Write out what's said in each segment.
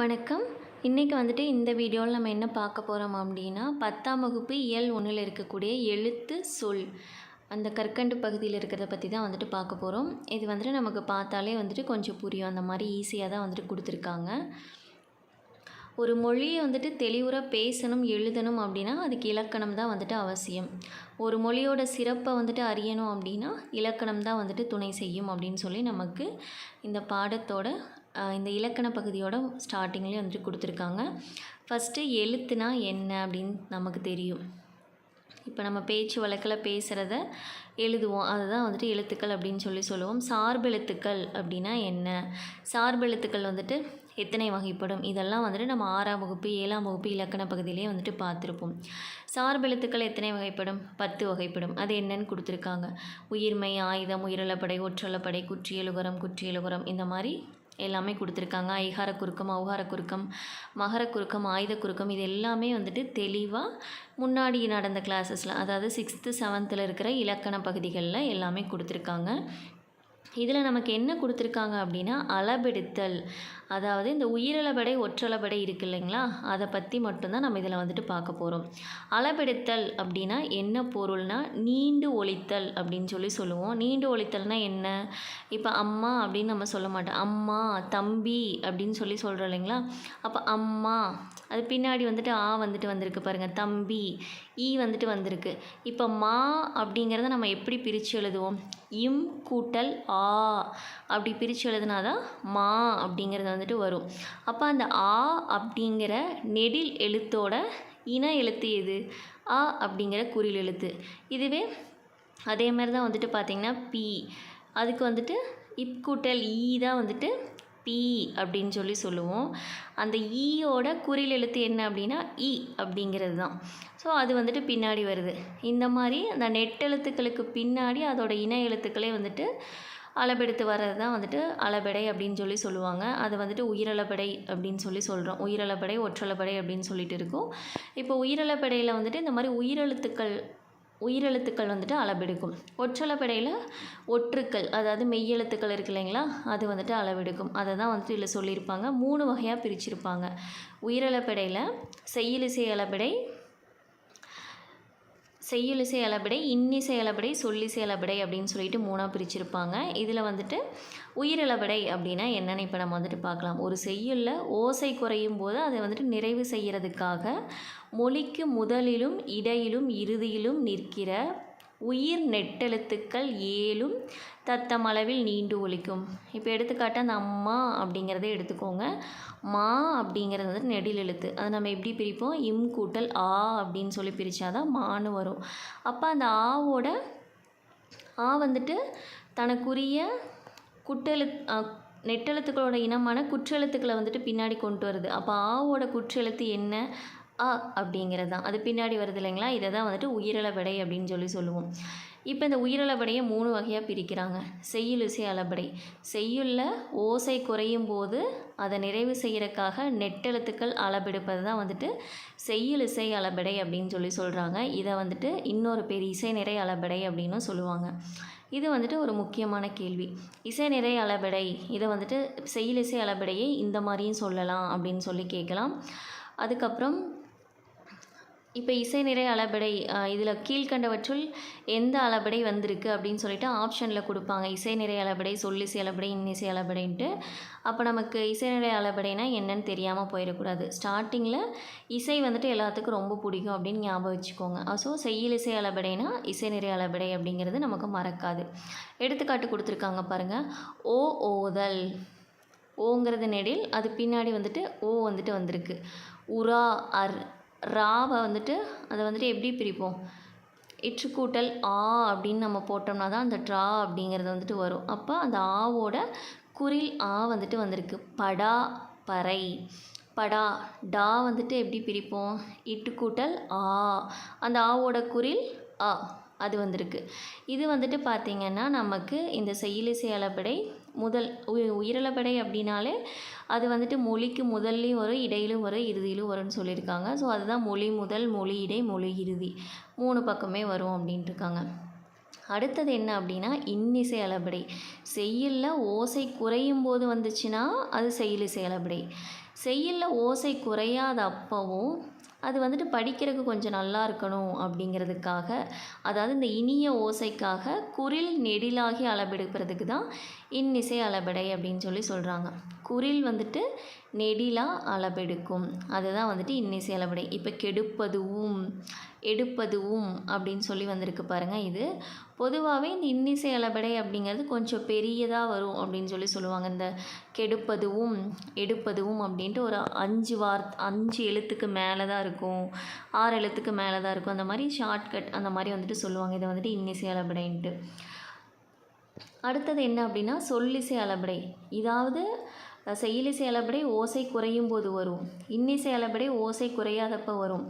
வணக்கம். இன்றைக்கி வந்துட்டு இந்த வீடியோவில் நம்ம என்ன பார்க்க போகிறோம் அப்படின்னா பத்தாம் வகுப்பு இயல் ஒன்றில் இருக்கக்கூடிய எழுத்து சொல். அந்த கற்கண்டு பகுதியில் இருக்கிறத பற்றி தான் வந்துட்டு பார்க்க போகிறோம் இது வந்துட்டு நமக்கு பார்த்தாலே வந்துட்டு கொஞ்சம் புரியும். அந்த மாதிரி ஈஸியாக தான் வந்துட்டு கொடுத்துருக்காங்க. ஒரு மொழியை வந்துட்டு தெளிவுற பேசணும் எழுதணும் அப்படின்னா அதுக்கு இலக்கணம் தான் வந்துட்டு அவசியம். ஒரு மொழியோட சிறப்பை வந்துட்டு அறியணும் அப்படின்னா இலக்கணம் தான் வந்துட்டு துணை செய்யும் அப்படின்னு சொல்லி நமக்கு இந்த பாடத்தோட இந்த இலக்கண பகுதியோட ஸ்டார்டிங்லேயே வந்துட்டு கொடுத்துருக்காங்க. ஃபஸ்ட்டு எழுத்துனா என்ன அப்படின்னு நமக்கு தெரியும். இப்போ நம்ம பேச்சு வழக்கில் பேசுகிறத எழுதுவோம். அதுதான் வந்துட்டு எழுத்துக்கள் அப்படின்னு சொல்லி சொல்லுவோம். சார்பெழுத்துக்கள் அப்படின்னா என்ன? சார்பெழுத்துக்கள் வந்துட்டு எத்தனை வகைப்படும்? இதெல்லாம் வந்துட்டு நம்ம ஆறாம் வகுப்பு ஏழாம் வகுப்பு இலக்கண பகுதியிலே வந்துட்டு பார்த்துருப்போம். சார்பெழுத்துக்கள் எத்தனை வகைப்படும்? பத்து வகைப்படும். அது என்னன்னு கொடுத்துருக்காங்க. உயிர்மை ஆயுதம் உயிரிழப்படை ஒற்றலப்படை குற்றியலுகரம் குற்றியலுகரம் இந்த மாதிரி எல்லாமே கொடுத்துருக்காங்க. ஐகார குறுக்கம் ஔகார குறுக்கம் மகர குறுக்கம் ஆயுத குறுக்கம் இது எல்லாமே வந்துட்டு தெளிவாக முன்னாடி நடந்த கிளாஸஸில் அதாவது சிக்ஸ்த்து செவன்த்தில் இருக்கிற இலக்கண பகுதிகளில் எல்லாமே கொடுத்துருக்காங்க. இதில் நமக்கு என்ன கொடுத்துருக்காங்க அப்படின்னா அளபெடுத்தல். அதாவது இந்த உயிரிழபடை ஒற்றளபடை இருக்கு இல்லைங்களா? அதை பற்றி மட்டும்தான் நம்ம இதில் வந்துட்டு பார்க்க போகிறோம் அளபெடுத்தல் அப்படின்னா என்ன பொருள்னா நீண்டு ஒழித்தல் அப்படின்னு சொல்லி சொல்லுவோம். நீண்டு ஒழித்தல்னா என்ன? இப்போ அம்மா அப்படின்னு நம்ம சொல்ல மாட்டோம். அம்மா தம்பி அப்படின்னு சொல்லி சொல்கிறோம் இல்லைங்களா? அப்போ அம்மா அது பின்னாடி வந்துட்டு ஆ வந்துட்டு வந்திருக்கு பாருங்கள் தம்பி. ஈ வந்துட்டு வந்திருக்கு. இப்போ மா அப்படிங்கிறத நம்ம எப்படி பிரித்து எழுதுவோம்? இம் கூட்டல் ஆ. அப்படி பிரித்து எழுதுனா தான் மா அப்படிங்கிறது வந்துட்டு வரும். அப்போ அந்த ஆ அப்படிங்கிற நெடில் எழுத்தோட இன எழுத்து எது? ஆ அப்படிங்கிற குறில் எழுத்து. இதுவே அதே மாதிரி தான் வந்துட்டு பார்த்திங்கன்னா பி. அதுக்கு வந்துட்டு இப் கூட்டல் ஈ தான் வந்துட்டு பி அப்படின்னு சொல்லி சொல்லுவோம். அந்த e ஈயோட குறில் எழுத்து என்ன அப்படின்னா இ அப்படிங்கிறது தான். ஸோ அது வந்துட்டு பின்னாடி வருது. இந்த மாதிரி அந்த நெட்டெழுத்துக்களுக்கு பின்னாடி அதோட இன எழுத்துக்களே வந்துட்டு அளபெடுத்து வர்றது தான் வந்துட்டு அளபெடை அப்படின்னு சொல்லி சொல்லுவாங்க. அது வந்துட்டு உயிரளபெடை அப்படின்னு சொல்லி சொல்கிறோம் உயிரளபெடை ஒற்றளபெடை அப்படின்னு சொல்லிட்டு இருக்கும். இப்போ உயிரளபெடையில் வந்துட்டு இந்த மாதிரி உயிரெழுத்துக்கள் உயிரெழுத்துக்கள் வந்துட்டு அளவெடுக்கும். ஒற்றளப்படையில் ஒற்றுக்கள் அதாவது மெய்யெழுத்துக்கள் இருக்கு இல்லைங்களா? அது வந்துட்டு அளவெடுக்கும். அதை தான் வந்துட்டு இதில் சொல்லியிருப்பாங்க. மூணு வகையாக பிரிச்சிருப்பாங்க. உயிரளபெடையில் செய்யுளிசை அளபெடை செய்யுளிசை அளபடை இன்னிசை அளபடை சொல்லிசை அளபடை அப்படின்னு சொல்லிட்டு மூணாக பிரிச்சிருப்பாங்க. இதில் வந்துட்டு உயிரிழபடை அப்படின்னா என்னென்னு இப்போ நம்ம வந்துட்டு பார்க்கலாம். ஒரு செய்யுளில் ஓசை குறையும் போது அதை வந்துட்டு நிறைவு செய்கிறதுக்காக மொழிக்கு முதலிலும் இடையிலும் இறுதியிலும் நிற்கிற உயிர் நெட்டெழுத்துக்கள் ஏழும் தத்தமளவில் நீண்டு ஒழிக்கும் இப்போ எடுத்துக்காட்டாக அந்த அம்மா அப்படிங்கிறத எடுத்துக்கோங்க. மா அப்படிங்கிறது வந்து நெடில் எழுத்து அதை நம்ம எப்படி பிரிப்போம்? இம் கூட்டல் ஆ அப்படின்னு சொல்லி பிரித்தாதான் மான்னு வரும். அப்போ அந்த ஆவோட ஆ வந்துட்டு தனக்குரிய குட்டெழு நெட்டெழுத்துக்களோட இனமான குற்றெழுத்துக்களை வந்துட்டு பின்னாடி கொண்டு வருது. அப்போ ஆவோட குற்றெழுத்து என்ன? அ அப்படிங்கிறது தான். அது பின்னாடி வருது இல்லைங்களா? இதை தான் வந்துட்டு உயிரிழபடை அப்படின்னு சொல்லி சொல்லுவோம். இப்போ இந்த உயிரிழபடையை மூணு வகையாக பிரிக்கிறாங்க. செய்யுளிசை அளபடை. செய்யுள்ள ஓசை குறையும் போது அதை நிறைவு செய்கிறக்காக நெட்டெழுத்துக்கள் அளபெடுப்பது தான் வந்துட்டு செய்யுளிசை அளபடை அப்படின்னு சொல்லி சொல்கிறாங்க இதை வந்துட்டு இன்னொரு பேர் இசை நிறை அளபடை அப்படின்னும் சொல்லுவாங்க. இது வந்துட்டு ஒரு முக்கியமான கேள்வி. இசை நிறை அளபடை இதை வந்துட்டு செய்யுளிசை அளபடையை இந்த மாதிரியும் சொல்லலாம் அப்படின்னு சொல்லி கேட்கலாம். அதுக்கப்புறம் இப்போ இசை நிறை அளபடை இதில் கீழ்கண்டவற்றுள் எந்த அளபடை வந்திருக்கு அப்படின்னு சொல்லிட்டு ஆப்ஷனில் கொடுப்பாங்க. இசை நிறை அளபடை சொல்லிசை அளபடை இன்னிசை அளபடைன்ட்டு. அப்போ நமக்கு இசை நிறை அளபடைனா என்னன்னு தெரியாமல் போயிடக்கூடாது. ஸ்டார்டிங்கில் இசை வந்துட்டு எல்லாத்துக்கும் ரொம்ப பிடிக்கும் அப்படின்னு ஞாபகம் வச்சுக்கோங்க. ஸோ செய்யுள் இசை அளபடைனா இசை நிறை அளபடை அப்படிங்கிறது நமக்கு மறக்காது. எடுத்துக்காட்டு கொடுத்துருக்காங்க பாருங்கள் ஓ ஓதல். ஓங்கிறது நெடில் அது பின்னாடி வந்துட்டு ஓ வந்துட்டு வந்திருக்கு. உரா அர் ராவை வந்துட்டு அதை வந்துட்டு எப்படி பிரிப்போம்? இற்றுக்கூட்டல் ஆ அப்படின்னு நம்ம போட்டோம்னா தான் அந்த ட்ரா அப்படிங்கிறது வந்துட்டு வரும். அப்போ அந்த ஆவோட குரில் ஆ வந்துட்டு வந்திருக்கு. படா பறை. படா டா வந்துட்டு எப்படி பிரிப்போம்? இட்டுக்கூட்டல் ஆ. அந்த ஆவோட குரில் ஆ அது வந்திருக்கு. இது வந்துட்டு பார்த்திங்கன்னா நமக்கு இந்த செயலிசை அளபடை முதல் உயிரிழப்படை அப்படின்னாலே அது வந்துட்டு மொழிக்கு முதல்லையும் வரும் இடையிலும் வரும் இறுதியிலும் வரும்னு சொல்லியிருக்காங்க. ஸோ அதுதான் மொழி முதல் மொழி இடை மொழி இறுதி. மூணு பக்கமே வரும் அப்படின்ட்டு இருக்காங்க அடுத்தது என்ன அப்படின்னா இன்னிசை அளபடை. செய்யுளில் ஓசை குறையும் போது வந்துச்சுன்னா அது செய்யுளிசை அளபடை. செய்யலில் ஓசை குறையாத அப்பவும் அது வந்துட்டு படிக்கிறதுக்கு கொஞ்சம் நல்லா இருக்கணும் அப்படிங்கிறதுக்காக அதாவது இந்த இனிய ஓசைக்காக குரில் நெடிலாகி அளபெடுக்கிறதுக்கு தான் இன்னிசை அளபடை அப்படின்னு சொல்லி சொல்கிறாங்க குரில் வந்துட்டு நெடிலா அளபெடுக்கும். அதுதான் வந்துட்டு இன்னிசை அளபடை. இப்போ கெடுப்பதுவும் எடுப்பதுவும் அப்படின்னு சொல்லி வந்திருக்கு பாருங்கள் இது. பொதுவாகவே இந்த இன்னிசை அளபடை அப்படிங்கிறது கொஞ்சம் பெரியதாக வரும் அப்படின்னு சொல்லி சொல்லுவாங்க. இந்த கெடுப்பதுவும் எடுப்பதுவும் அப்படின்ட்டு ஒரு அஞ்சு வார் அஞ்சு எழுத்துக்கு மேலே தான் இருக்கும். ஆறு எழுத்துக்கு மேலே தான் இருக்கும். அந்த மாதிரி ஷார்ட்கட் அந்த மாதிரி வந்துட்டு சொல்லுவாங்க. இதை வந்துட்டு இன்னிசை அளபடைன்ட்டு. அடுத்தது என்ன அப்படின்னா சொல்லிசை அளபடை. இதாவது செயலிசை அளபடை ஓசை குறையும் போது வரும். இன்னிசை அளபடை ஓசை குறையாதப்ப வரும்.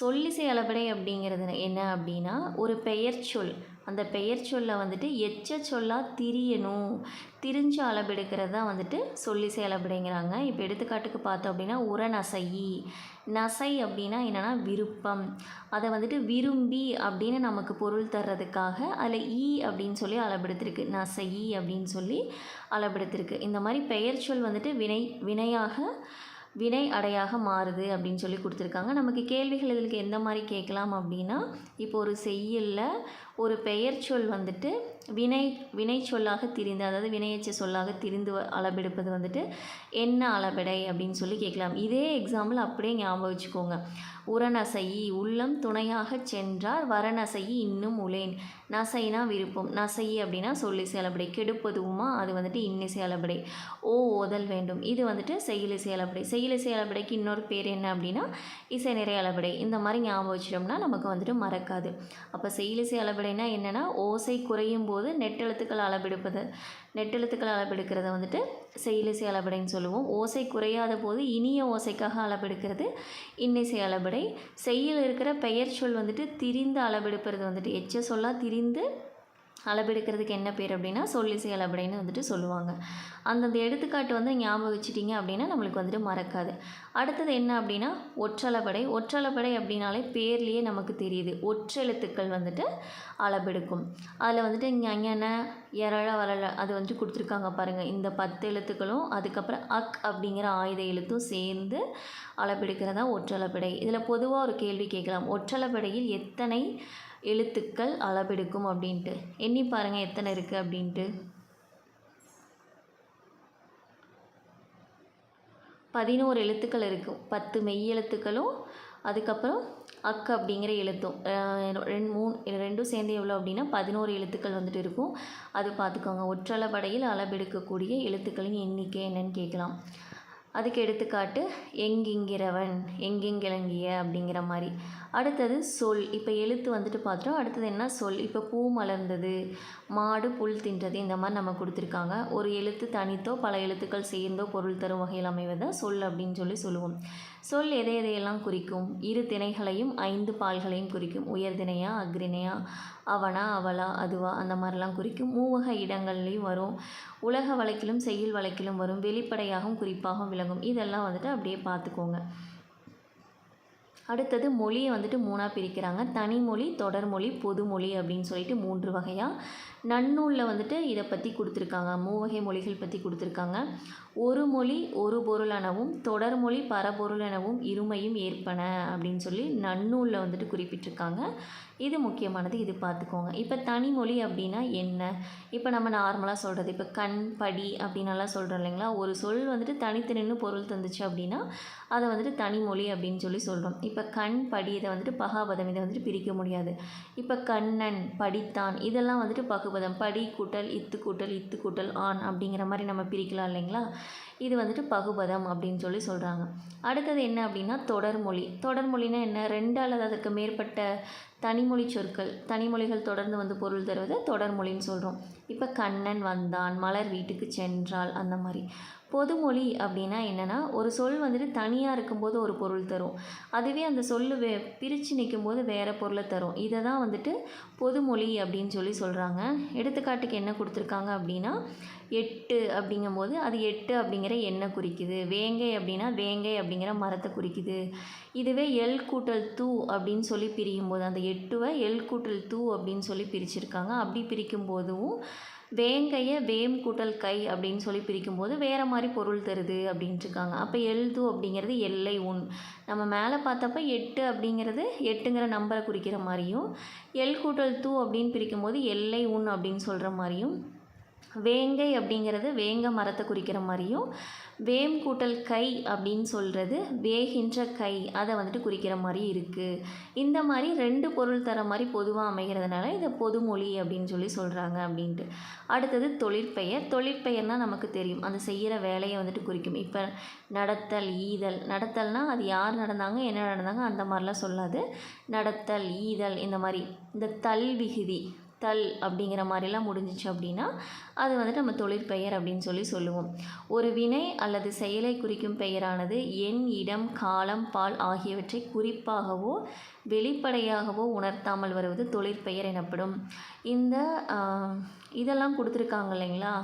சொல்லிசை அளபடை அப்படிங்கிறது என்ன அப்படின்னா ஒரு பெயர் சொல். அந்த பெயர் சொல்லை வந்துட்டு எச்ச சொல்லாக திரியணும். திரிஞ்சு அளபெடுக்கிறது தான் வந்துட்டு சொல்லிசை அளபடைங்கிறாங்க இப்போ எடுத்துக்காட்டுக்கு பார்த்தோம் அப்படின்னா உரநசையி. நசை அப்படின்னா என்னென்னா விருப்பம். அதை வந்துட்டு விரும்பி அப்படின்னு நமக்கு பொருள் தர்றதுக்காக அதில் ஈ அப்படின்னு சொல்லி அளபெடுத்திருக்கு நசையி அப்படின்னு சொல்லி அளபெடுத்திருக்கு இந்த மாதிரி பெயர் சொல் வந்துட்டு வினை வினையாக வினை அடையாக மாறுது அப்படின்னு சொல்லி கொடுத்துருக்காங்க. நமக்கு கேள்விகள் இதுக்கு எந்த மாதிரி கேட்கலாம் அப்படின்னா இப்போ ஒரு செய்யுளில் ஒரு பெயர் சொல் வந்துட்டு வினை வினை சொல்லாக திரிந்து அதாவது வினையச்ச சொல்லாக திரிந்து வ- அளபெடுப்பது வந்துட்டு என்ன அளபெடை அப்படின்னு சொல்லி கேட்கலாம். இதே எக்ஸாம்பிள் அப்படியே ஞாபகம் வச்சுக்கோங்க. உரநசையி உள்ளம் துணையாக சென்றார் வரநசையி இன்னும் உளேன். நசைனா விருப்பம். நசையி அப்படின்னா சொல்லிசை அளபடை கெடுப்பதுமா அது வந்துட்டு இன்னிசை அளபடை ஓ ஓதல் வேண்டும். இது வந்துட்டு செயலிசை அளபடை செயலிசை அளபடைக்கு இன்னொரு பேர் என்ன அப்படின்னா இசை நிறை அளபடை இந்த மாதிரி ஞாபகம் வச்சிட்டோம்னா நமக்கு வந்துட்டு மறக்காது. அப்போ செயலிசை அளபடைனா என்னென்னா ஓசை குறையும் போது போது நெட்டெழுத்துக்கள் அளபெடுப்பது நெட்டெழுத்துக்கள் அளபெடுக்கிறத வந்துட்டு செயலிசை அளபடைன்னு சொல்லுவோம். ஓசை குறையாத போது இனிய ஓசைக்காக அளபெடுக்கிறது இன்னிசை அளபடை. செய்யில் இருக்கிற பெயர் சொல் வந்துட்டு திரிந்து அளபெடுப்பது வந்துட்டு எச்ச சொல்லா திரிந்து அளபெடுக்கிறதுக்கு என்ன பேர் அப்படின்னா சொல்லிசை அப்படின்னு வந்துட்டு சொல்லுவாங்க. அந்தந்த எடுத்துக்காட்டு வந்து ஞாபகம் வச்சிட்டிங்க அப்படின்னா நம்மளுக்கு வந்துட்டு மறக்காது. அடுத்தது என்ன அப்படின்னா ஒற்றளபடை. ஒற்றளபடை அப்படின்னாலே பேர்லேயே நமக்கு தெரியுது. ஒற்றெழுத்துக்கள் வந்துட்டு அளபெடுக்கும் அதில் வந்துட்டு ஞன எரழ வளழ அது வந்துட்டு கொடுத்துருக்காங்க பாருங்கள் இந்த பத்து எழுத்துக்களும் அதுக்கப்புறம் அக் அப்படிங்கிற ஆயுத எழுத்தும் சேர்ந்து அளபெடுக்கிறதா ஒற்றளபடை. இதில் பொதுவாக ஒரு கேள்வி கேட்கலாம். ஒற்றளபடையில் எத்தனை எழுத்துக்கள் அளபெடுக்கும் அப்படின்ட்டு. எண்ணி பாருங்கள் எத்தனை இருக்குது அப்படின்ட்டு. பதினோரு எழுத்துக்கள் இருக்கும் பத்து மெய் எழுத்துக்களும் அதுக்கப்புறம் அக் அப்படிங்கிற எழுத்தும். ரெண்டு மூணு ரெண்டும் சேர்ந்து எவ்வளோ அப்படின்னா பதினோரு எழுத்துக்கள் வந்துட்டு இருக்கும். அது பார்த்துக்கோங்க. ஒற்றளபடையில் அளபெடுக்கக்கூடிய எழுத்துக்களின் எண்ணிக்கை என்னன்னு கேட்கலாம். அதுக்கு எடுத்துக்காட்டு எங்கிங்கிறவன் எங்கெங்கிழங்கிய அப்படிங்கிற மாதிரி. அடுத்தது சொல். இப்போ எழுத்து வந்துட்டு பார்த்தோம் அடுத்தது என்ன சொல்? இப்போ பூ மலர்ந்தது மாடு புல் தின்றது இந்த மாதிரி நம்ம கொடுத்துருக்காங்க. ஒரு எழுத்து தனித்தோ பல எழுத்துக்கள் சேர்ந்தோ பொருள் தரும் வகையில் அமைவதை சொல் அப்படின்னு சொல்லி சொல்லுவோம். சொல் எதை எதையெல்லாம் குறிக்கும்? இரு திணைகளையும் ஐந்து பால்களையும் குறிக்கும். உயர்திணையா அக்ரிணையா அவனா அவளா அதுவா அந்த மாதிரிலாம் குறிக்கும். மூவக இடங்கள்லையும் வரும். உலக வழக்கிலும் செய்யுள் வழக்கிலும் வரும். வெளிப்படையாகவும் குறிப்பாகவும் விளங்கும். இதெல்லாம் வந்துட்டு அப்படியே பார்த்துக்கோங்க அடுத்தது மொழியை வந்துட்டு மூணாக பிரிக்கிறாங்க. தனிமொழி தொடர்மொழி பொதுமொழி அப்படின்னு சொல்லிட்டு மூன்று வகையாக நன்னூலில் வந்துட்டு இதை பற்றி கொடுத்துருக்காங்க. மூவகை மொழிகள் பற்றி கொடுத்துருக்காங்க. ஒரு மொழி ஒரு பொருளெனவும் தொடர்மொழி பரபொருள் எனவும் இருமையும் ஏற்பன அப்படின்னு சொல்லி நன்னூலில் வந்துட்டு குறிப்பிட்டிருக்காங்க. இது முக்கியமானது. இது பார்த்துக்கோங்க இப்போ தனிமொழி அப்படின்னா என்ன? இப்போ நம்ம நார்மலாக சொல்கிறது இப்போ கண் படி அப்படின்னலாம் சொல்கிறோம் இல்லைங்களா? ஒரு சொல் வந்துட்டு தனித்து நின்று பொருள் தந்துச்சு அப்படின்னா அதை வந்துட்டு தனிமொழி அப்படின்னு சொல்லி சொல்கிறோம் இப்போ கண் படி இதை வந்துட்டு பகாபதம் இதை வந்துட்டு பிரிக்க முடியாது. இப்போ கண்ணன் படித்தான் இதெல்லாம் வந்துட்டு பகுபதம் படி கூட்டல் இத்து கூட்டல் இத்து கூட்டல் ஆண் அப்படிங்கிற மாதிரி நம்ம பிரிக்கலாம் இல்லைங்களா? இது வந்துட்டு பகுபதம் அப்படின்னு சொல்லி சொல்கிறாங்க அடுத்தது என்ன அப்படின்னா தொடர்மொழி தொடர்மொழினா என்ன? ரெண்டு அல்லது அதற்கு மேற்பட்ட தனிமொழி சொற்கள் தனிமொழிகள் தொடர்ந்து வந்து பொருள் தருவதை தொடர்மொழின்னு சொல்கிறோம் இப்போ கண்ணன் வந்தான் மலர் வீட்டுக்கு சென்றாள் அந்த மாதிரி. பொதுமொழி அப்படின்னா என்னென்னா ஒரு சொல் வந்துட்டு தனியாக இருக்கும்போது ஒரு பொருள் தரும். அதுவே அந்த சொல் வே பிரித்து நிற்கும்போது வேறு பொருளை தரும். இதை தான் வந்துட்டு பொதுமொழி அப்படின்னு சொல்லி சொல்கிறாங்க எடுத்துக்காட்டுக்கு என்ன கொடுத்துருக்காங்க அப்படின்னா எட்டு அப்படிங்கும்போது அது எட்டு அப்படிங்கிற எண்ணெய் குறிக்குது. வேங்கை அப்படின்னா வேங்கை அப்படிங்கிற மரத்தை குறிக்குது. இதுவே எல் கூட்டல் தூ அப்படின்னு சொல்லி பிரியும் போது அந்த எட்டுவை எல் கூட்டல் தூ அப்படின்னு சொல்லி பிரிச்சிருக்காங்க. அப்படி பிரிக்கும் போதும் வேங்கையை வேம் கூட்டல் கை அப்படின்னு சொல்லி பிரிக்கும்போது வேறு மாதிரி பொருள் தருது அப்படின்ட்டுருக்காங்க. அப்போ எழுது அப்படிங்கிறது எல்லை உன் நம்ம மேலே பார்த்தப்ப எட்டு அப்படிங்கிறது எட்டுங்கிற நம்பரை குறிக்கிற மாதிரியும் எல் கூட்டல் தூ அப்படின்னு பிரிக்கும்போது எல்லை உன் அப்படின்னு சொல்கிற மாதிரியும் வேங்கை அப்படிங்கிறது வேங்க மரத்தை குறிக்கிற மாதிரியும் வேம் கூட்டல் கை அப்படின்னு சொல்கிறது வேகின்ற கை. அதை வந்துட்டு குறிக்கிற மாதிரி இருக்குது இந்த மாதிரி ரெண்டு பொருள் தர மாதிரி பொதுவாக அமைகிறதுனால இதை பொதுமொழி அப்படின்னு சொல்லி சொல்கிறாங்க அப்படின்ட்டு. அடுத்தது தொழிற்பெயர். தொழிற்பெயர்னால் நமக்கு தெரியும். அந்த செய்கிற வேலையை வந்துட்டு குறிக்கும். இப்போ நடத்தல் ஈதல். நடத்தல்னால் அது யார் நடந்தாங்க என்ன நடந்தாங்க அந்த மாதிரிலாம் சொல்லாது. நடத்தல் ஈதல் இந்த மாதிரி. இந்த தல் விகுதி. தல் அப்படிங்கிற மாதிரிலாம் முடிஞ்சிச்சு அப்படின்னா அது வந்துட்டு நம்ம தொழிற்பெயர் அப்படின்னு சொல்லி சொல்லுவோம். ஒரு வினை அல்லது செயலை குறிக்கும் பெயரானது எண் இடம் காலம் பால் ஆகியவற்றை குறிப்பாகவோ வெளிப்படையாகவோ உணர்த்தாமல் வருவது தொழிற்பெயர் எனப்படும். இந்த இதெல்லாம் கொடுத்துருக்காங்க இல்லைங்களா?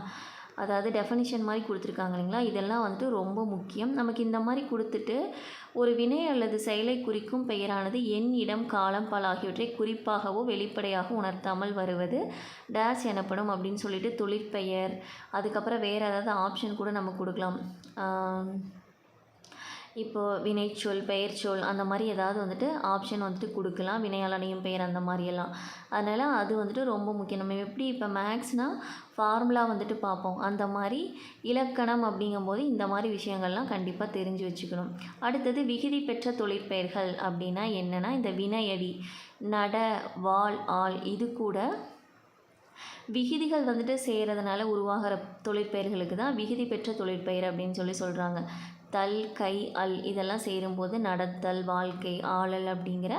அதாவது டெஃபனிஷன் மாதிரி கொடுத்துருக்காங்க இல்லைங்களா? இதெல்லாம் வந்துட்டு ரொம்ப முக்கியம். நமக்கு இந்த மாதிரி கொடுத்துட்டு ஒரு வினை அல்லது செயலை குறிக்கும் பெயரானது எண் இடம் காலம் பல ஆகியவற்றை குறிப்பாகவோ வெளிப்படையாக உணர்த்தாமல் வருவது. டேஸ் எனப்படும் அப்படின்னு சொல்லிட்டு தொழிற்பெயர். அதுக்கப்புறம் வேறு ஏதாவது ஆப்ஷன் கூட நம்ம கொடுக்கலாம். இப்போது வினைச்சொல் பெயர்ச்சொல் அந்த மாதிரி ஏதாவது வந்துட்டு ஆப்ஷன் வந்துட்டு கொடுக்கலாம். வினையாளனையும் பெயர் அந்த மாதிரியெல்லாம். அதனால் அது வந்துட்டு ரொம்ப முக்கியம். நம்ம எப்படி இப்போ மேக்ஸ்னால் ஃபார்முலா வந்துட்டு பார்ப்போம். அந்த மாதிரி இலக்கணம் அப்படிங்கும்போது இந்த மாதிரி விஷயங்கள்லாம் கண்டிப்பாக தெரிஞ்சு வச்சுக்கணும். அடுத்தது விகுதி பெற்ற தொழிற்பெயர்கள் அப்படின்னா என்னென்னா இந்த வினையடி நட வாள் ஆள் இது கூட விகுதிகள் வந்துட்டு செய்கிறதுனால உருவாகிற தொழிற்பெயர்களுக்கு தான் விகுதி பெற்ற தொழிற்பெயர் அப்படின்னு சொல்லி சொல்கிறாங்க தல் கை அல் இதெல்லாம் சேரும்போது நடத்தல் வாழ்க்கை ஆளல் அப்படிங்கிற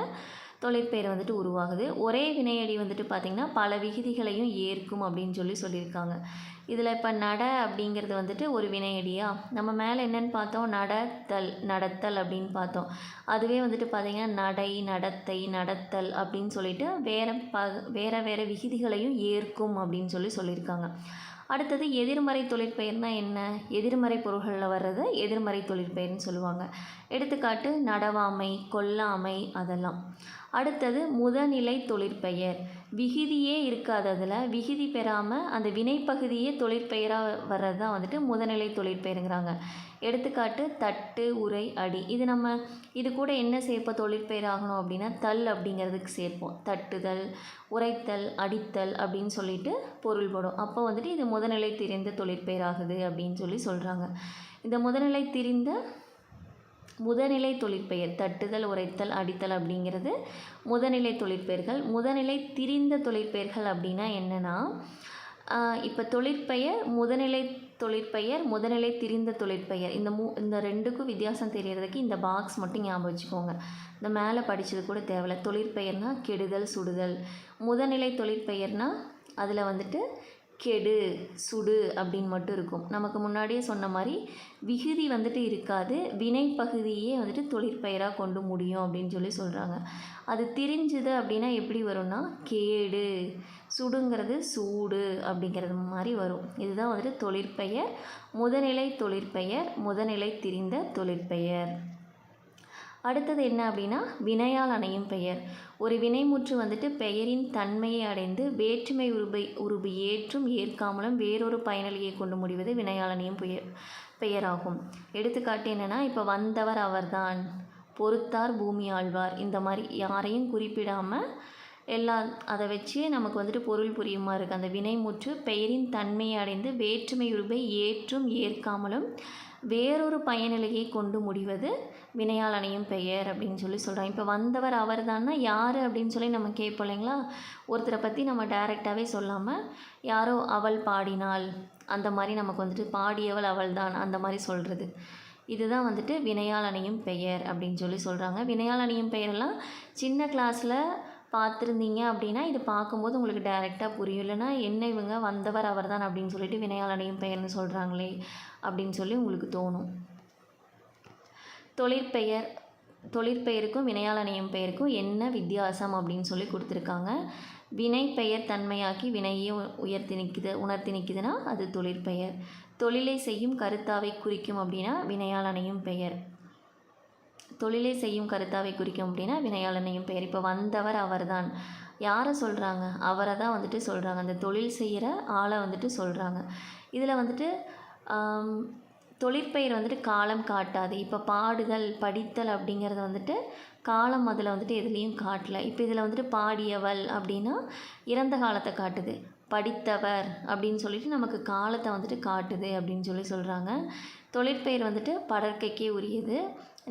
தொழிற்பெயர் வந்துட்டு உருவாகுது. ஒரே வினையடி வந்துட்டு பார்த்திங்கன்னா பல விகுதிகளையும் ஏற்கும் அப்படின்னு சொல்லி சொல்லியிருக்காங்க. இதில் இப்போ நட அப்படிங்கிறது வந்துட்டு ஒரு வினையடியா? நம்ம மேலே என்னென்னு பார்த்தோம் நடத்தல் நடத்தல் அப்படின்னு பார்த்தோம். அதுவே வந்துட்டு பார்த்திங்கன்னா நடை நடத்தை நடத்தல் அப்படின்னு சொல்லிட்டு வேறு ப வேறு வேறு விகுதிகளையும் ஏற்கும் அப்படின்னு சொல்லி சொல்லியிருக்காங்க. அடுத்தது எதிர்மறை தொழிற்பெயர்னால் என்ன? எதிர்மறை பொருள்களில் வர்றது எதிர்மறை தொழிற்பெயர்னு சொல்லுவாங்க. எடுத்துக்காட்டு நடவாமை கொல்லாமை அதெல்லாம். அடுத்தது முதநிலை தொழிற்பெயர். விகுதியே இருக்காததில் விகுதி பெறாமல் அந்த வினைப்பகுதியே தொழிற்பெயராக வர்றது தான் வந்துட்டு முதநிலை தொழிற்பெயருங்கிறாங்க. எடுத்துக்காட்டு தட்டு உரை அடி. இது நம்ம இது கூட என்ன சேர்ப்போம்? தொழிற்பெயர் ஆகணும் அப்படின்னா தல் அப்படிங்கிறதுக்கு சேர்ப்போம். தட்டுதல் உரைத்தல் அடித்தல் அப்படின்னு சொல்லிட்டு பொருள்படும் அப்போ வந்துட்டு இது முதநிலை தெரிந்த தொழிற்பெயர் ஆகுது அப்படின்னு சொல்லி சொல்கிறாங்க இந்த முதநிலை திரிந்த முதநிலை தொழிற்பெயர் தட்டுதல் உரைத்தல் அடித்தல் அப்படிங்கிறது முதநிலை தொழிற்பெயர்கள். முதநிலை திரிந்த தொழிற்பெயர்கள் அப்படின்னா என்னென்னா இப்போ தொழிற்பெயர் முதநிலை தொழிற்பெயர் முதநிலை திரிந்த தொழிற்பெயர். இந்த மூ இந்த ரெண்டுக்கும் வித்தியாசம் தெரியறதுக்கு இந்த பாக்ஸ் மட்டும் ஞாபகம் வச்சுக்கோங்க. இந்த மேலே படித்தது கூட தேவையில்ல. தொழிற்பெயர்னால் கெடுதல் சுடுதல். முதநிலை தொழிற்பெயர்னால் அதில் வந்துட்டு கெடு சுடு அப்படின்னு மட்டும் இருக்கும். நமக்கு முன்னாடியே சொன்ன மாதிரி விகுதி வந்துட்டு இருக்காது. வினை பகுதியே வந்துட்டு தொழிற்பெயராக கொண்டு முடியும் அப்படின்னு சொல்லி சொல்கிறாங்க அது திரிஞ்சுது அப்படின்னா எப்படி வரும்னா கேடு சுடுங்கிறது சூடு அப்படிங்கிறது மாதிரி வரும். இதுதான் வந்துட்டு தொழிற்பெயர் முதநிலை தொழிற்பெயர் முதநிலை திரிந்த தொழிற்பெயர். அடுத்தது என்ன அப்படின்னா வினையால் அணையும் பெயர். ஒரு வினைமுற்று வந்துட்டு பெயரின் தன்மையை அடைந்து வேற்றுமை உருபை உருபு ஏற்றும் ஏற்காமலும் வேறொரு பயனளியை கொண்டு முடிவது வினையால் அணையும் பெயர் பெயராகும். எடுத்துக்காட்டு என்னென்னா இப்போ வந்தவர் அவர்தான் பொறுத்தார் பூமி ஆழ்வார். இந்த மாதிரி யாரையும் குறிப்பிடாமல் எல்லா அதை வச்சு நமக்கு வந்துட்டு பொருள் புரியுமா இருக்குது அந்த வினைமுற்று பெயரின் தன்மையை அடைந்து வேற்றுமை உருபை ஏற்றும் ஏற்காமலும் வேறொரு பயனிலையை கொண்டு முடிவது வினையால் அணையும் பெயர் அப்படின்னு சொல்லி சொல்கிறாங்க இப்போ வந்தவர் அவர் தான்னா யார் அப்படின்னு சொல்லி நம்ம கேட்போம் இல்லைங்களா? ஒருத்தரை பற்றி நம்ம டைரெக்டாகவே சொல்லாமல் யாரோ அவள் பாடினாள் அந்த மாதிரி நமக்கு வந்துட்டு பாடியவள் அவள் தான் அந்த மாதிரி சொல்கிறது இதுதான் வந்துட்டு வினையால் அணையும் பெயர் அப்படின்னு சொல்லி சொல்கிறாங்க வினையால் அணையும் பெயரெல்லாம் சின்ன கிளாஸில் பார்த்துருந்தீங்க அப்படின்னா இது பார்க்கும்போது உங்களுக்கு டைரெக்டாக புரியும். இல்லைன்னா என்ன இவங்க வந்தவர் அவர்தான் அப்படின்னு சொல்லிட்டு வினையாளனையும் பெயர்னு சொல்கிறாங்களே அப்படின்னு சொல்லி உங்களுக்கு தோணும். தொழிற்பெயர் தொழிற்பெயருக்கும் வினையாளனையும் பெயருக்கும் என்ன வித்தியாசம் அப்படின்னு சொல்லி கொடுத்துருக்காங்க. வினை பெயர் தன்மையாக்கி வினையை உயர்த்தி நிற்குது உணர்த்தி நிற்குதுன்னா அது தொழிற்பெயர் தொழிலை செய்யும் கருத்தாவை குறிக்கும் அப்படின்னா வினையாளனையும் பெயர். தொழிலை செய்யும் கருத்தாவை குறிக்கும் அப்படின்னா வினையாளனையும் பெயர். இப்போ வந்தவர் அவர்தான். யாரை சொல்கிறாங்க அவரை தான் வந்துட்டு சொல்கிறாங்க அந்த தொழில் செய்கிற ஆளை வந்துட்டு சொல்கிறாங்க இதில் வந்துட்டு தொழிற்பெயர் வந்துட்டு காலம் காட்டாது. இப்போ பாடுதல் படித்தல் அப்படிங்கிறது வந்துட்டு காலம் அதில் வந்துட்டு எதுலேயும் காட்டல. இப்போ இதில் வந்துட்டு பாடியவள் அப்படின்னா இறந்த காலத்தை காட்டுது. படித்தவர் அப்படின்னு சொல்லிட்டு நமக்கு காலத்தை வந்துட்டு காட்டுது அப்படின்னு சொல்லி சொல்கிறாங்க தொழிற்பெயர் வந்துட்டு படற்கைக்கே உரியது.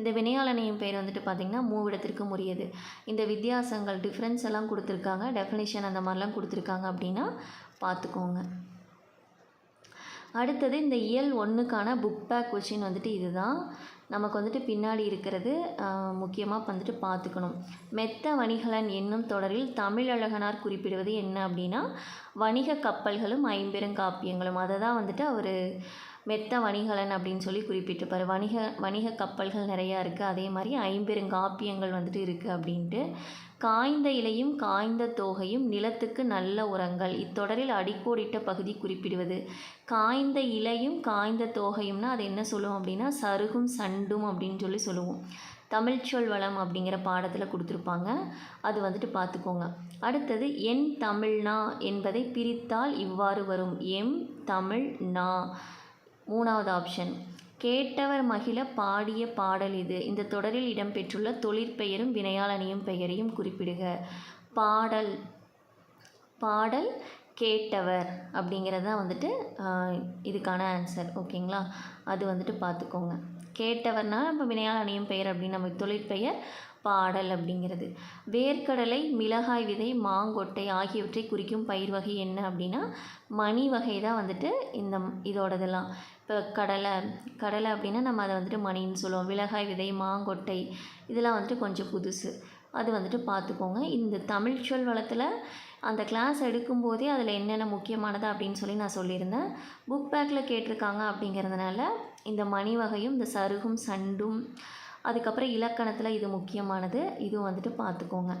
இந்த வினையாளனையும் பெயர் வந்துட்டு பார்த்திங்கன்னா மூவிடத்திற்கும் உரியது. இந்த வித்தியாசங்கள் டிஃப்ரென்ஸ் எல்லாம் கொடுத்துருக்காங்க. டெஃபினேஷன் அந்த மாதிரிலாம் கொடுத்துருக்காங்க அப்படின்னா பார்த்துக்கோங்க. அடுத்தது இந்த இயல் ஒன்றுக்கான புக் பேக் கொஷின் வந்துட்டு இதுதான். நமக்கு வந்துட்டு பின்னாடி இருக்கிறது முக்கியமாக வந்துட்டு பார்த்துக்கணும். மெத்த வணிகலன் என்னும் தொடரில் தமிழழகனார் குறிப்பிடுவது என்ன அப்படின்னா வணிக கப்பல்களும் ஐம்பெருங்காப்பியங்களும். அதை தான் வந்துட்டு அவர் மெத்த வணிகலன் அப்படின்னு சொல்லி குறிப்பிட்டிருப்பார். வணிக வணிக கப்பல்கள் நிறையா இருக்குது அதே மாதிரி ஐம்பெருங்காப்பியங்கள் வந்துட்டு இருக்குது அப்படின்ட்டு. காய்ந்த இலையும் காய்ந்த தோகையும் நிலத்துக்கு நல்ல உரங்கள். இத்தொடரில் அடிக்கோடிட்ட பகுதி குறிப்பிடுவது. காய்ந்த இலையும் காய்ந்த தோகையும்னா அது என்ன சொல்லுவோம் அப்படின்னா சருகும் சண்டும் அப்படின்னு சொல்லி சொல்லுவோம். தமிழ்ச்சொல் வளம் அப்படிங்கிற பாடத்தில் கொடுத்துருப்பாங்க. அது வந்துட்டு பார்த்துக்கோங்க அடுத்தது என் தமிழ்னா என்பதை பிரித்தால் இவ்வாறு வரும். எம் தமிழ் நா. மூணாவது ஆப்ஷன் கேட்டவர் மகிழ பாடிய பாடல் இது. இந்த தொடரில் இடம்பெற்றுள்ள தொழிற்பெயரும் வினையாளனியும் பெயரையும் குறிப்பிடுக. பாடல் பாடல் கேட்டவர் அப்படிங்கிறது தான் வந்துட்டு இதுக்கான ஆன்சர் ஓகேங்களா? அது வந்துட்டு பார்த்துக்கோங்க. கேட்டவர்னால் நம்ம வினையாளனியும் பெயர் அப்படின்னு நமக்கு தொழிற்பெயர் பாடல் அப்படிங்கிறது. வேர்க்கடலை மிளகாய் விதை மாங்கொட்டை ஆகியவற்றை குறிக்கும் பயிர் வகை என்ன அப்படின்னா மணி வகை தான் வந்துட்டு இந்த இதோடதெல்லாம். இப்போ கடலை கடலை அப்படின்னா நம்ம அதை வந்துட்டு மணின்னு சொல்லுவோம். மிளகாய் விதை மாங்கொட்டை இதெல்லாம் வந்துட்டு கொஞ்சம் புதுசு. அது வந்துட்டு பார்த்துக்கோங்க. இந்த தமிழ் சொல் வளத்தில் அந்த கிளாஸ் எடுக்கும்போதே அதில் என்னென்ன முக்கியமானது அப்படின்னு சொல்லி நான் சொல்லியிருந்தேன். புக் பேக்கில் கேட்டிருக்காங்க அப்படிங்கிறதுனால இந்த மணி வகையும் இந்த சருகும் சண்டும் அதுக்கப்புறம் இலக்கணத்தில் இது முக்கியமானது. இதுவும் வந்துட்டு பார்த்துக்கோங்க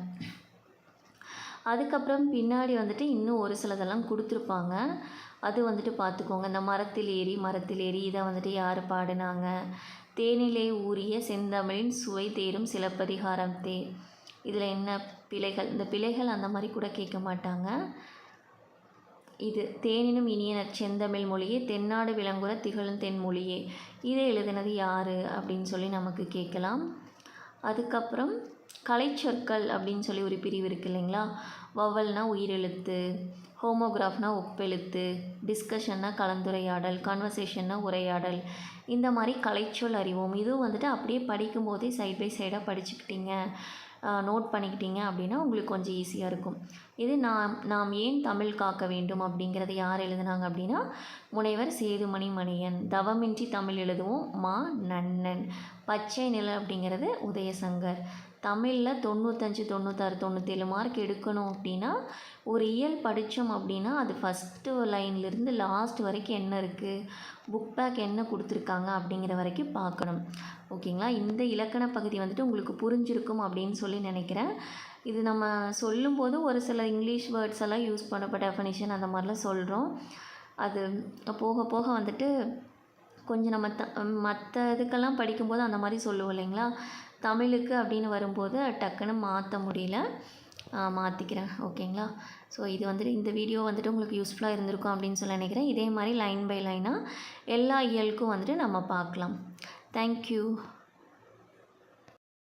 அதுக்கப்புறம் பின்னாடி வந்துட்டு இன்னும் ஒரு சிலதெல்லாம் கொடுத்துருப்பாங்க. அது வந்துட்டு பார்த்துக்கோங்க இந்த மரத்தில் ஏறி மரத்தில் ஏறி இதை வந்துட்டு யார் பாடினாங்க? தேனிலே ஊறிய செந்தமிழின் சுவை தேரும் சிலப்பதிகாரம் தே. இதில் என்ன பிழைகள்? இந்த பிழைகள் அந்த மாதிரி கூட கேட்க மாட்டாங்க. இது தேனினும் இனிய நற்செந்தமிழ் மொழியே தென்னாடு விளங்குற திகழும் தென்மொழியே. இதை எழுதினது யார்? அப்படின்னு சொல்லி நமக்கு கேட்கலாம். அதுக்கப்புறம் கலைச்சொற்கள் அப்படின்னு சொல்லி ஒரு பிரிவு இருக்கு இல்லைங்களா? வவல்னா உயிரெழுத்து ஹோமோகிராஃப்னா ஒப்பெழுத்து டிஸ்கஷன்னா கலந்துரையாடல் கான்வர்சேஷன்னா உரையாடல். இந்த மாதிரி கலைச்சொல் அறிவோம். இதுவும் வந்துட்டு அப்படியே படிக்கும்போதே சைட் பை சைடாக படிச்சுக்கிட்டீங்க. நோட் பண்ணிக்கிட்டீங்க அப்படின்னா உங்களுக்கு கொஞ்சம் ஈஸியாக இருக்கும். இது நாம் நாம் ஏன் தமிழ் காக்க வேண்டும் அப்படிங்கிறத யார் எழுதுனாங்க அப்படின்னா முனைவர் சேதுமணி மணியன். தவமின்றி தமிழ் எழுதுவோம் மா நன்னன். பச்சை நிலம் அப்படிங்கிறது உதயசங்கர். தமிழில் தொண்ணூத்தஞ்சு தொண்ணூத்தாறு தொண்ணூற்றேழு மார்க் எடுக்கணும் அப்படின்னா ஒரு இயல் படித்தோம் அப்படின்னா அது ஃபஸ்ட்டு லைன்லேருந்து லாஸ்ட் வரைக்கும் என்ன இருக்குது புக் பேக் என்ன கொடுத்துருக்காங்க அப்படிங்கிற வரைக்கும் பார்க்கணும். ஓகேங்களா இந்த இலக்கண பகுதி வந்துட்டு உங்களுக்கு புரிஞ்சிருக்கும் அப்படின்னு சொல்லி நினைக்கிறேன். இது நம்ம சொல்லும்போது ஒரு சில இங்கிலீஷ் வேர்ட்ஸ் எல்லாம் யூஸ் பண்ண டெஃபனிஷன் அந்த மாதிரிலாம் சொல்கிறோம் அது போக போக வந்துட்டு கொஞ்சம் நம்ம த மற்ற இதுக்கெல்லாம் படிக்கும்போது அந்த மாதிரி சொல்லுவோம் இல்லைங்களா? தமிழுக்கு அப்படின்னு வரும்போது டக்குன்னு மாற்ற முடியல. மாற்றிக்கிறேன் ஓகேங்களா? ஸோ இது வந்துட்டு இந்த வீடியோ வந்துட்டு உங்களுக்கு யூஸ்ஃபுல்லாக இருந்திருக்கும் அப்படின்னு சொல்லி நினைக்கிறேன். இதே மாதிரி லைன் பை லைனாக எல்லா இயலுக்கும் வந்துட்டு நம்ம பார்க்கலாம். தேங்க்யூ